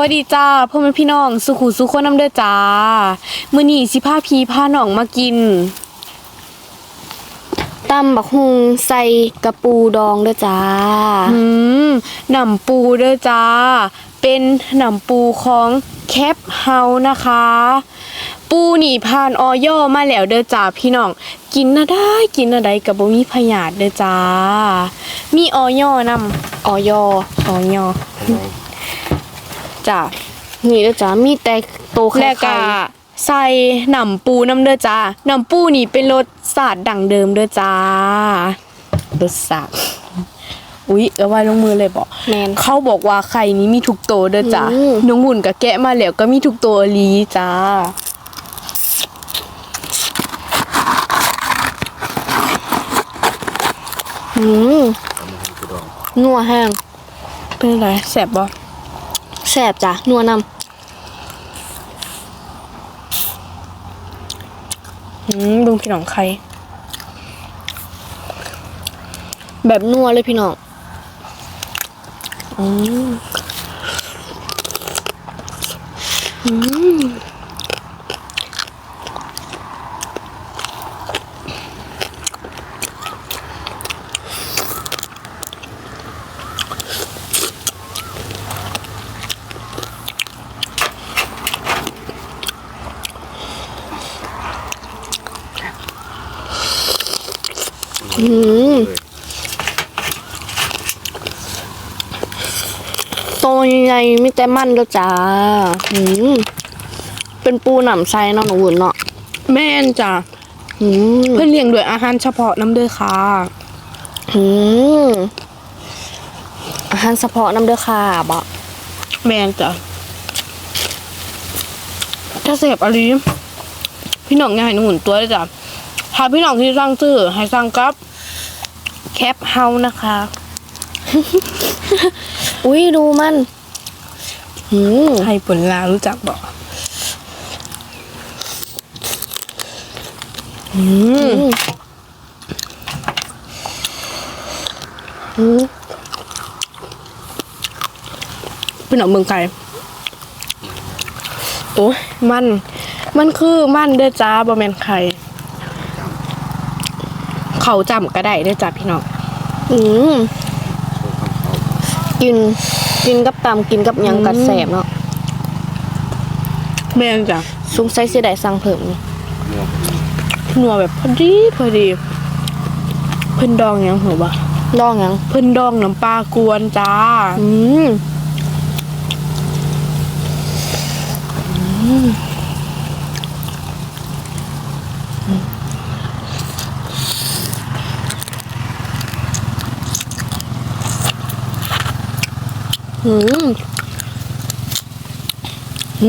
วัสดีจ้าพ่อแม่พี่น้อง สุขุสุขคนน้ำเด้อจ้ามื้อนี้สิพาพี่พาน้องมากินตำบักฮุงใส่กระปูดองเด้อจ้าอืมหนำปูเด้อจ้า เป็นหนำปูของแคปเฮานะคะ ปูนี่ผ่านออย่อมาแล้วเด้อจ้าพี่น้อง กินน่ะได้กินน่ะได้กับบ่มีพยาธิเด้อจ้า มีออย่อนำออย่อออย่อ จ้ะนี่เด้อจ้ามีแต่โตไข่แล้วก็ใส่หนำปูน้ำเด้อจ้าหนำปูนี่เป็นรสชาติดั่งเดิมเด้อจ้ารสชาติอุ๊ยเอาไว้ลงมือเลยบอกแมน เขาบอกว่าไข่นี้มีทุกโตวเด้อจ้าอืม น้องหุ่นกับแกะมาแล้วก็มีทุกโตวอีหลีจ้า อืมนัวแห้งเป็นอะไรแสบบ่ แซ่บจ้ะนัวนอืมดูพี่น้องไข่ำแบบนัวเลยพี่น้องอืมอืม โตใหญ่ๆมีแต่มันเด้อจ้าอืมเป็นปูหนำไซเนาะหนูวุ่นเนาะแม่นจ้ะอืมเพื่อนเลี้ยงด้วยอาหารเฉพาะน้ำเด้อค่ะอืมอาหารเฉพาะน้ำเด้อค่ะบะแมนจ้ะถ้าเสพอะไรพี่น้องง่ายหนุนตัวเลยจ้ะถ้าพี่น้องที่สั่งซื้อให้สั่งกับ แคปเฮานะคะ อุ้ยดูมันอืมให้ผลลาวรู้จักบอกอืมอืมพี่น้องเมืองไทยโอ้ยมัน มันคือมันเด้อจ้าบะแมนไข่ เขาจำก็ได้เด้อจ้าพี่น้องอืมกินกินกับตำกินกับหยังกัดแสบเนาะแม่นจ้ะซุ้มไซส์เสียดายสั่งเพิ่มนี่นัวแบบพอดีพอดี เพิ่นดองหยังหัวบ่ลองหยังเพิ่นดองน้ำปลากวนจ้า อืมอืม นั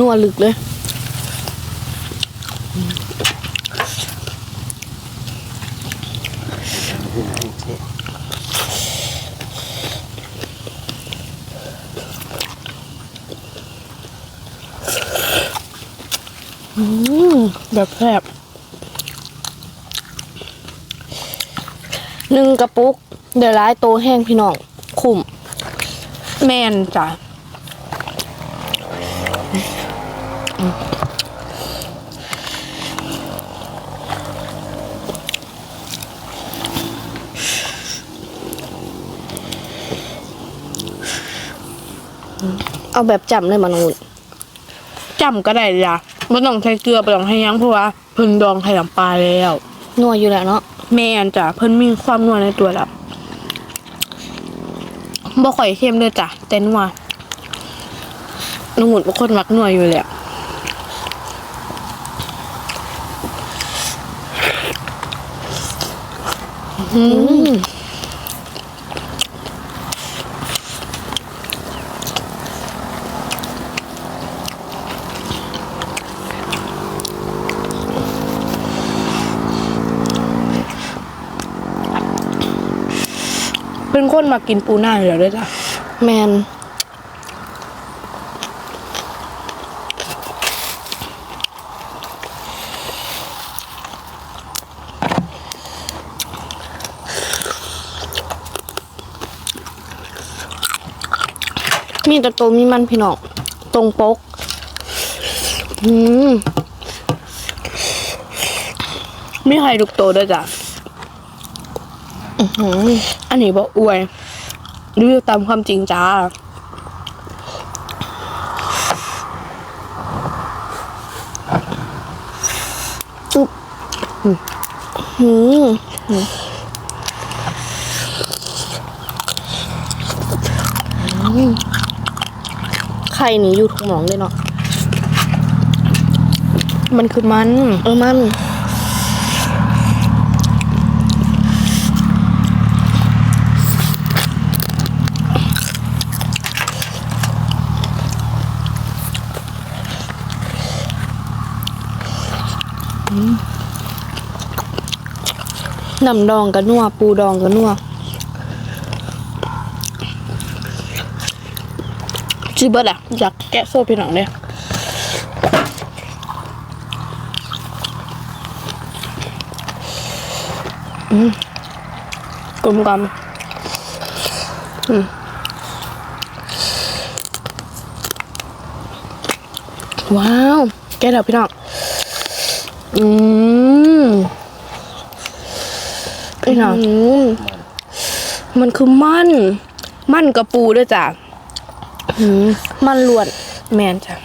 วลึกเลย อืมแบบแซ่บหนึ่งกระปุก เดี๋ยวร้ายโตแห้งพี่น้อง คุ้ม แม่นจ้ะเอาแบบจำเลยมันงุนจำก็ได้จ้ะบ่ต้องใช้เกลือบ่ต้องให้หยังเพราะว่าเพิ่นดองไข่น้ำปลาแล้วนัวอยู่แล้วเนาะแม่นจ้ะเพิ่นมีความนัวในตัวแล้ว บ่ค่อยเค็มเลยจ้ะแต่นัวน้องหมุนเป็นคนมักหน่วอยู่เลยอืม เป็นคนมากินปูหน้าอยู่แล้วด้วยจ้ะแมนมีแต่ตัวมีมันพี่น้องตรงปก อืม มีไข่ทุกตัวด้วยจ้ะ อืมอันนี้บอกอวยรีวิวตามความจริงจ้าจุ๊บอืมไข่นี่อยู่ทุกหมองเลยเนาะ มันคือมัน เออมัน น้ำดองกับนัว ปูดองกับนัวชื่อเบิร์ดอะอยากแกะโซ่พี่น้องเลยอืมกลมกลมอืมว้าว แกะแล้วพี่น้อง อืม พี่น้องอืมมันคือมันมันกระปูด้วยจ้ะอืมมันล้วนแมนจ้ะ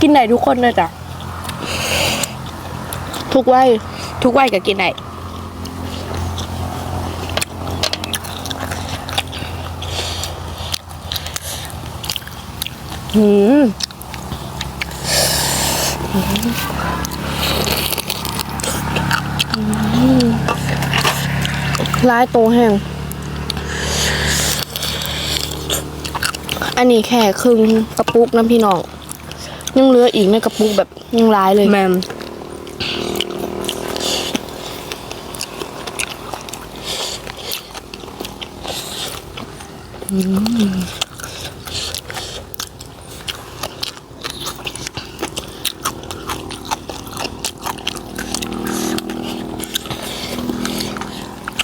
กินได้ทุกคนเลยจ้ะทุกไว้ทุกวัยก็กินได้ หืมร้ายโตแห้ง อันนี้แค่ครึ่งกระปุกน้ำพี่น้อง ยังเหลืออีกในกระปุกแบบยังร้ายเลย แมม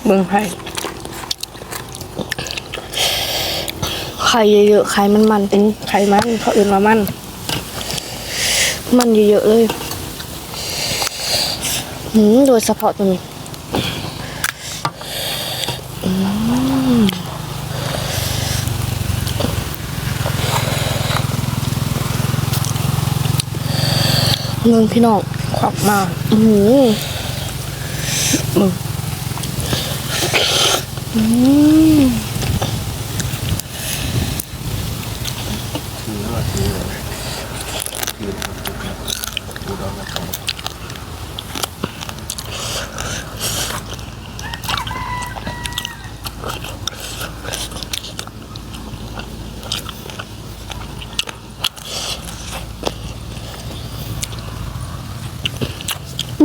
เบิ่งให้ไข่เยอะๆไข่มันมันเป็นไข่มันเขาอื่นมามัน มันเยอะๆเลยหืมโดยเฉพาะตัวนี้เงินพี่น้องควักมาอืม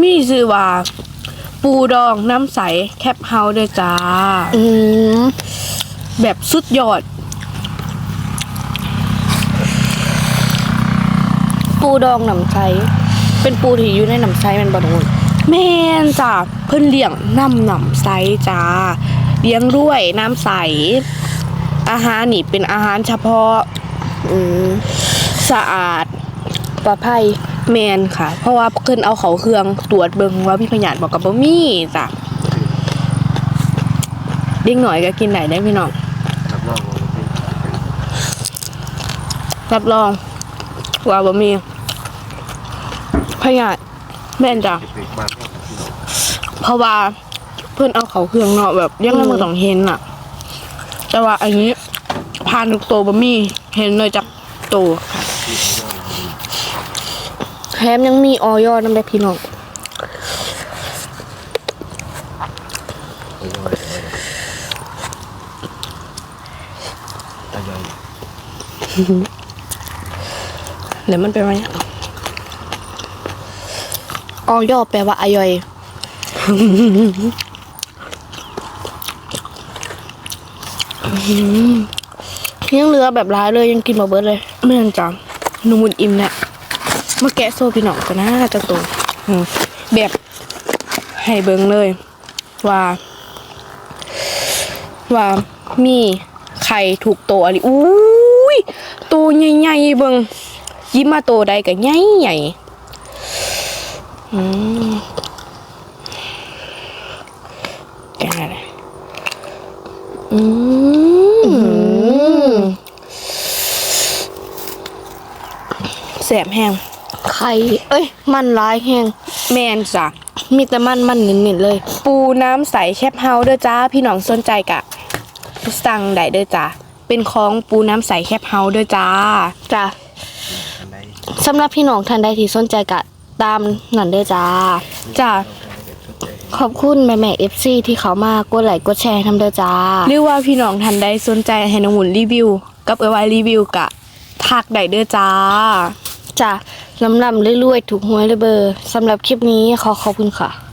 水は ปูดองน้ำใสแคปเฮาส์ด้วยจ้า อืมแบบสุดยอด ปูดองหนำไซเป็นปูที่อยู่ในหนำไซมันบดงูนแม่นจ้าเพิ่นเลี้ยงน้ำหนำใสจ้าเลี้ยงด้วยน้ำใส อาหารนี่เป็นอาหารเฉพาะ อืมสะอาดปลาไผ่ แมนค่ะ เพราะว่าเพิ่นเอาเขาเครื่องตรวจเบิ่งว่าพี่พยาธิบอกกับบ่มีจ้ะเด็กหน่อยก็กินได้ได้พี่น้องรับรองว่าเป็นรับรองว่าบ่มีพยาธิแม่นจ้ะเด็กๆบ้านพ่อของพี่น้องเพราะว่าเพื่อนเอาเขาเครื่องเนาะแบบยังไงมันต้องเห็นอะแต่ว่าอันนี้ผ่านทุกตัวบะมี่เห็นเลยจากตัว ถมยังมีออยอน้ำแบบพี่น้องตายายเดี๋ยวมันเป็นว่าอย่างออยอแปลว่าอายอยยังเหลือแบบร้ายเลยยังกินมาเบิดเลยแม่นจังนูมุนอิ่มเนี่ย มาแกะโซ่พี่น้องกันนะจะตัวอืมแบบให้เบิ่งเลย ว่า ว่ามีไข่ถูกตัวอะไรอุ้ยตัวใหญ่ๆเบิงยิ้มมาตัวใดก็ใหญ่ใหญ่ๆอืมแกงอะไรอืมแสบแห้ง ไข่เอ้ย มันร้ายแห้งแมนจ้ะมีแต่มันมันนิดๆเลย ปูน้ำใสแคบเฮาเด้อจ้า พี่น้องสนใจกะสั่งได้เด้อจ้าเป็นของปูน้ำใสแคบเฮาเด้อจ้าจ้ะสำหรับพี่น้องท่านใดที่สนใจกะตามนั่นเด้อจ้าจ้าขอบคุณแม่แม่เอฟซีที่เขามากดไลค์กดแชร์ทำเด้อจ้าหรือว่าพี่น้องท่านใดสนใจให้น้องหุ่นรีวิว กับเอวายรีวิวกะทักได้เด้อจ้าจ้ะ ลำลำเรื่อยๆ ถูกหวยเลยเบอร์สำหรับคลิปนี้ขอขอบคุณค่ะ